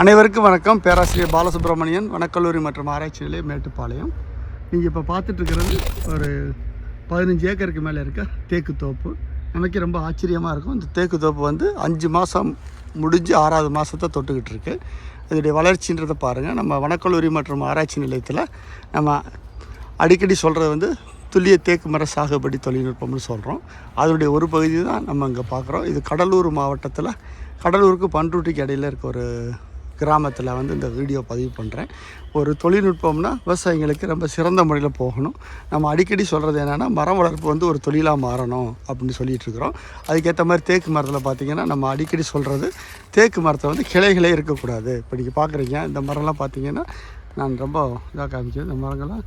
அனைவருக்கும் வணக்கம். பேராசிரியர் பாலசுப்ரமணியன் வனக்கல்லூரி மற்றும் ஆராய்ச்சி நிலையம் மேட்டுப்பாளையம். நீங்கள் இப்போ பார்த்துட்ருக்கிறது ஒரு பதினஞ்சு ஏக்கருக்கு மேலே இருக்க தேக்கு தோப்பு. நமக்கு ரொம்ப ஆச்சரியமாக இருக்கும். இந்த தேக்கு தோப்பு வந்து அஞ்சு மாதம் முடிஞ்சு ஆறாவது மாதத்தை தொட்டுக்கிட்டு இருக்கு. இதோடைய வளர்ச்சின்றதை பாருங்கள் நம்ம வனக்கல்லூரி மற்றும் ஆராய்ச்சி நிலையத்தில் நம்ம அடிக்கடி சொல்கிறது வந்து துல்லிய தேக்கு மர சாகுபடி தொழில்நுட்பம்னு சொல்கிறோம் அதனுடைய ஒரு பகுதி தான் நம்ம இங்கே பார்க்குறோம். இது கடலூர் மாவட்டத்தில் கடலூருக்கு பண்ருட்டிக்கு இடையில் இருக்க ஒரு கிராமத்தில் வந்து இந்த வீடியோ பதிவு பண்ணுறேன் ஒரு தொழில்நுட்பம்னா விவசாயிங்களுக்கு ரொம்ப சிறந்த முறையில் போகணும். நம்ம அடிக்கடி சொல்கிறது என்னென்னா மரம் வளர்ப்பு வந்து ஒரு தொழிலாக மாறணும் அப்படின்னு சொல்லிகிட்டு இருக்கிறோம். அதுக்கேற்ற மாதிரி தேக்கு மரத்தில் பார்த்திங்கன்னா நம்ம அடிக்கடி சொல்கிறது தேக்கு மரத்தை வந்து கிளைகளே இருக்கக்கூடாது. இப்போ நீங்கள் பார்க்குறீங்க இந்த மரம்லாம் பார்த்திங்கன்னா நான் ரொம்ப இதாக காமிச்சேன். இந்த மரங்கள்லாம்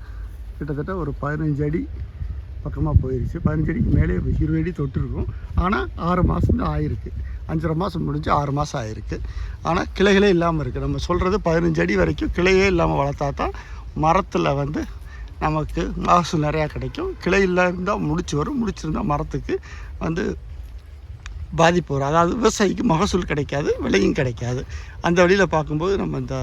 கிட்டத்தட்ட ஒரு பதினஞ்சு அடி பக்கமாக போயிடுச்சு பதினஞ்சு அடிக்கு மேலே இருபது அடி தொட்டிருக்கும். ஆனால் ஆறு மாதம் தான் ஆயிருக்கு. அஞ்சரை மாதம் முடிஞ்சு ஆறு மாதம் ஆயிருக்கு. ஆனால் கிளைகளே இல்லாமல் இருக்குது நம்ம சொல்கிறது பதினஞ்சு அடி வரைக்கும் கிளையே இல்லாமல் வளர்த்தா தான் மரத்தில் வந்து நமக்கு மகசூல் நிறையா கிடைக்கும். கிளை இல்லா இருந்தால் முடிச்சு வரும். முடிச்சிருந்தால் மரத்துக்கு வந்து பாதிப்பு வரும். அதாவது விவசாயிக்கு மகசூல் கிடைக்காது விலையும் கிடைக்காது. அந்த வழியில் பார்க்கும்போது நம்ம இந்த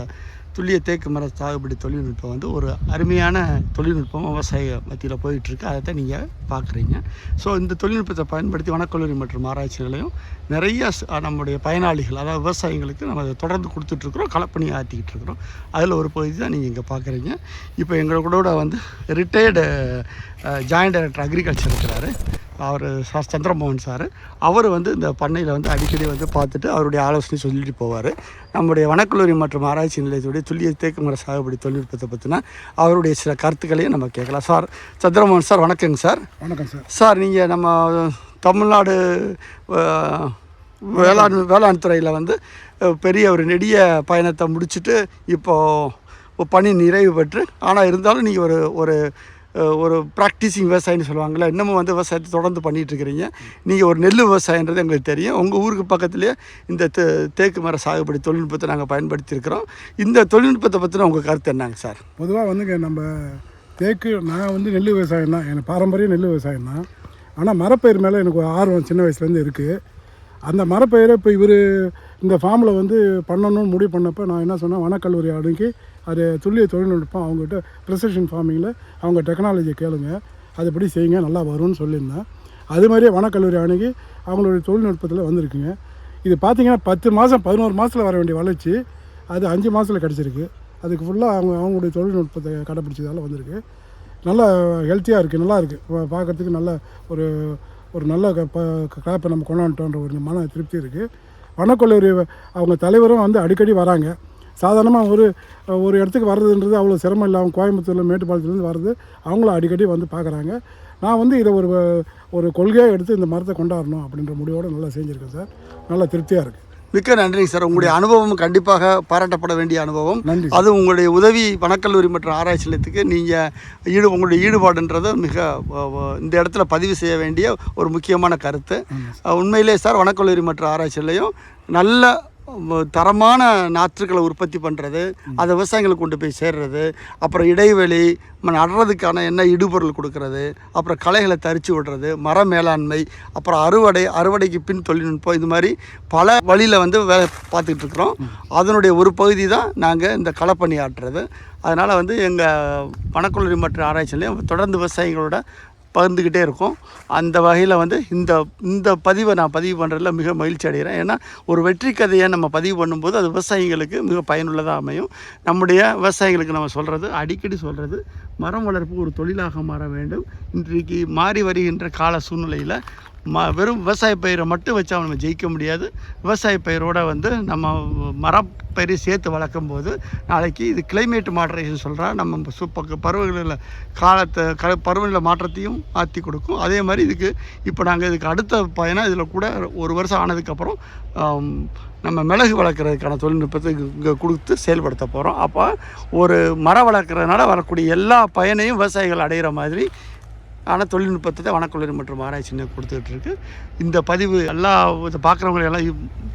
துல்லிய தேக்கு மர சாகுபடி தொழில்நுட்பம் வந்து ஒரு அருமையான தொழில்நுட்பம் விவசாய மத்தியில் போயிட்டுருக்கு. அதை தான் நீங்கள் பார்க்குறீங்க. ஸோ இந்த தொழில்நுட்பத்தை பயன்படுத்தி வனக்கல்லூரி மற்றும் ஆராய்ச்சி நிலையம் நிறைய நம்முடைய பயனாளிகள் அதாவது விவசாயிகளுக்கு நம்ம அதை தொடர்ந்து கொடுத்துட்ருக்குறோம் களப்பணி ஆற்றிக்கிட்டு இருக்கிறோம் அதில் ஒரு பகுதி தான் நீங்கள் இங்கே பார்க்குறீங்க. இப்போ எங்களோட வந்து ரிட்டையர்டு ஜாயின்ட் டைரக்டர் அக்ரிகல்ச்சர் இருக்கிறாரு. அவர் சார் சந்திரமோகன் சார். அவர் வந்து இந்த பண்ணையில் வந்து அடிக்கடி வந்து பார்த்துட்டு அவருடைய ஆலோசனை சொல்லிட்டு போவார். நம்முடைய வனக்கல்லூரி மற்றும் ஆராய்ச்சி நிலையத்துடைய துல்லிய தேக்கு மர சாகுபடி தொழில்நுட்பத்தை பற்றின அவருடைய சில கருத்துக்களையும் நம்ம கேட்கலாம். சார் சந்திரமோகன் சார் வணக்கங்க சார். வணக்கம் சார். சார் நீங்கள் நம்ம தமிழ்நாடு வேளாண் வேளாண் துறையில் வந்து பெரிய ஒரு நெடிய பயணத்தை முடிச்சுட்டு இப்போது பணி நிறைவு பெற்று ஆனால் இருந்தாலும் நீங்கள் ஒரு ஒரு ஒரு ப்ராக்டிஸிங் விவசாயின்னு சொல்லுவாங்கள்ல இன்னமும் வந்து விவசாயத்தை தொடர்ந்து பண்ணிகிட்டு இருக்கிறீங்க நீங்கள் ஒரு நெல் விவசாயன்றது எங்களுக்கு தெரியும். உங்கள் ஊருக்கு பக்கத்துலேயே இந்த தே தேக்கு மர சாகுபடி தொழில்நுட்பத்தை நாங்கள் பயன்படுத்தியிருக்கிறோம். இந்த தொழில்நுட்பத்தை பற்றின உங்கள் கருத்து என்னங்க சார்? பொதுவாக வந்துங்க நம்ம தேக்கு நான் வந்து நெல் விவசாயம் தான் எனக்கு பாரம்பரிய நெல் விவசாயம் தான் ஆனால் மரப்பயிர் மேலே எனக்கு ஒரு ஆர்வம் சின்ன வயசுலேருந்து இருக்குது அந்த மரப்பெயரை இப்போ இவர் இந்த ஃபார்மில் வந்து பண்ணணும்னு முடிவு பண்ணப்போ நான் என்ன சொன்னேன் வனக்கல்லூரி அணுகி அது துல்லிய தொழில்நுட்பம் அவங்ககிட்ட ப்ரிசஷன் ஃபார்மிங்கில் அவங்க டெக்னாலஜியை கேளுங்க அதுபடி செய்யுங்க நல்லா வரும்னு சொல்லியிருந்தேன். அது மாதிரியே வனக்கல்லூரி அணுகி அவங்களுடைய தொழில்நுட்பத்தில் வந்திருக்குங்க. இது பார்த்தீங்கன்னா பத்து மாதம் பதினோரு மாதத்தில் வர வேண்டிய வளர்ச்சி. அது அஞ்சு மாதத்தில் கிடச்சிருக்கு. அதுக்கு ஃபுல்லாக அவங்க அவங்களுடைய தொழில்நுட்பத்தை கடைப்பிடிச்சதால் வந்திருக்கு. நல்லா ஹெல்த்தியாக இருக்குது நல்லா இருக்குது பார்க்குறதுக்கு நல்ல ஒரு ஒரு நல்ல கிராப்பை நம்ம கொண்டாண்டோன்ற ஒரு மன திருப்தி இருக்குது வனக்கல்லூரி அவங்க தலைவரும் வந்து அடிக்கடி வராங்க. சாதாரணமாக ஒரு ஒரு இடத்துக்கு வர்றதுன்றது அவ்வளோ சிரமம் அவங்க கோயம்புத்தூரில் மேட்டுப்பாளையத்துலேருந்து வர்றது அவங்களும் அடிக்கடி வந்து பார்க்குறாங்க நான் வந்து இதை ஒரு ஒரு கொள்கையாக எடுத்து இந்த மரத்தை கொண்டாடணும் அப்படின்ற முடிவோடு நல்லா செஞ்சுருக்கேன் சார். நல்லா திருப்தியாக இருக்குது மிக்க நன்றிங்க சார். உங்களுடைய அனுபவம் கண்டிப்பாக பாராட்டப்பட வேண்டிய அனுபவம். அது உங்களுடைய உதவி வனக்கல்லூரி மற்றும் ஆராய்ச்சி நிலையத்துக்கு நீங்கள் ஈடு உங்களுடைய ஈடுபாடுன்றது மிக இந்த இடத்துல பதிவு செய்ய வேண்டிய ஒரு முக்கியமான கருத்து. உண்மையிலே சார் வனக்கல்லூரி மற்றும் ஆராய்ச்சி நிலையம் நல்ல தரமான நாற்றுகளை உற்பத்தி பண்ணுறது அதை விவசாயிகளுக்கு கொண்டு போய் சேர்றது அப்புறம் இடைவெளி நடுறதுக்கான என்ன இடுபொருள் கொடுக்கறது அப்புறம் களைகளை தரிச்சு விடுறது மர மேலாண்மை அப்புறம் அறுவடை அறுவடைக்கு பின் தொழில்நுட்பம் இது மாதிரி பல வழியில் வந்து வேலை பார்த்துக்கிட்டு இருக்கிறோம். அதனுடைய ஒரு பகுதி தான் நாங்கள் இந்த களப்பணியாற்றுறது அதனால் வந்து எங்கள் பணக்குள்ளி மற்றும் ஆராய்ச்சியிலையும் தொடர்ந்து விவசாயிகளோட பகிர்ந்துக்கிட்டே இருக்கும். அந்த வகையில் வந்து இந்த இந்த பதிவை நான் பதிவு பண்ணுறதுல மிக மகிழ்ச்சி அடைகிறேன். ஏன்னா ஒரு வெற்றி கதையை நம்ம பதிவு பண்ணும்போது அது விவசாயிகளுக்கு மிக பயனுள்ளதாக அமையும். நம்முடைய விவசாயிகளுக்கு நம்ம சொல்கிறது அடிக்கடி சொல்கிறது மரம் வளர்ப்பு ஒரு தொழிலாக மாற வேண்டும். இன்றைக்கு மாறி வருகின்ற கால சூழ்நிலையில் ம வெறும் விவசாய பயிரை மட்டும் வச்சா நம்ம ஜெயிக்க முடியாது. விவசாய பயிரோடு வந்து நம்ம மரப்பயிரை சேர்த்து வளர்க்கும் போது நாளைக்கு இது கிளைமேட் மாடரேஷன் சொல்கிறா நம்ம சூப்ப பருவநிலை காலத்தை க பருவநிலை மாற்றத்தையும் மாற்றி கொடுக்கும். அதே மாதிரி இதுக்கு இப்போ நாங்கள் இதுக்கு அடுத்த பயணம் இதில் கூட ஒரு வருஷம் ஆனதுக்கப்புறம் நம்ம மிளகு வளர்க்குறதுக்கான தொழில்நுட்பத்தை இங்கே கொடுத்து செயல்படுத்த போகிறோம் அப்போ ஒரு மரம் வளர்க்குறதுனால வரக்கூடிய எல்லா பயனையும் விவசாயிகள் அடைகிற மாதிரி ஆனால் தொழில்நுட்பத்தை தான் வனக்கல்லூரி மற்றும் ஆராய்ச்சி நிலையம் இந்த பதிவு எல்லா இதை பார்க்குறவங்களையெல்லாம்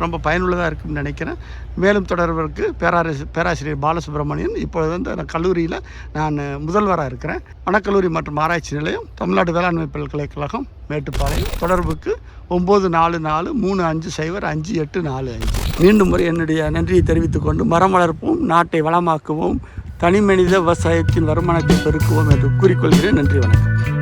ரொம்ப பயனுள்ளதாக இருக்கும்னு நினைக்கிறேன். மேலும் தொடர்பிற்கு பேராசி பேராசிரியர் பாலசுப்ரமணியன் இப்பொழுது வந்து நான் கல்லூரியில் நான் முதல்வராக இருக்கிறேன். வனக்கல்லூரி மற்றும் ஆராய்ச்சி நிலையம் தமிழ்நாடு வேளாண்மை பல்கலைக்கழகம் மேட்டுப்பாளையம். தொடர்புக்கு ஒம்பது நாலு நாலு மூணு அஞ்சு சைபர் அஞ்சு எட்டு நாலு அஞ்சு. மீண்டும் முறை என்னுடைய நன்றியை தெரிவித்துக் கொண்டு மரம் வளர்ப்போம் நாட்டை வளமாக்குவோம் தனி மனித விவசாயத்தின் வருமானத்தை பெருக்குவோம் என்று கூறிக்கொள்கிறேன். நன்றி வணக்கம்.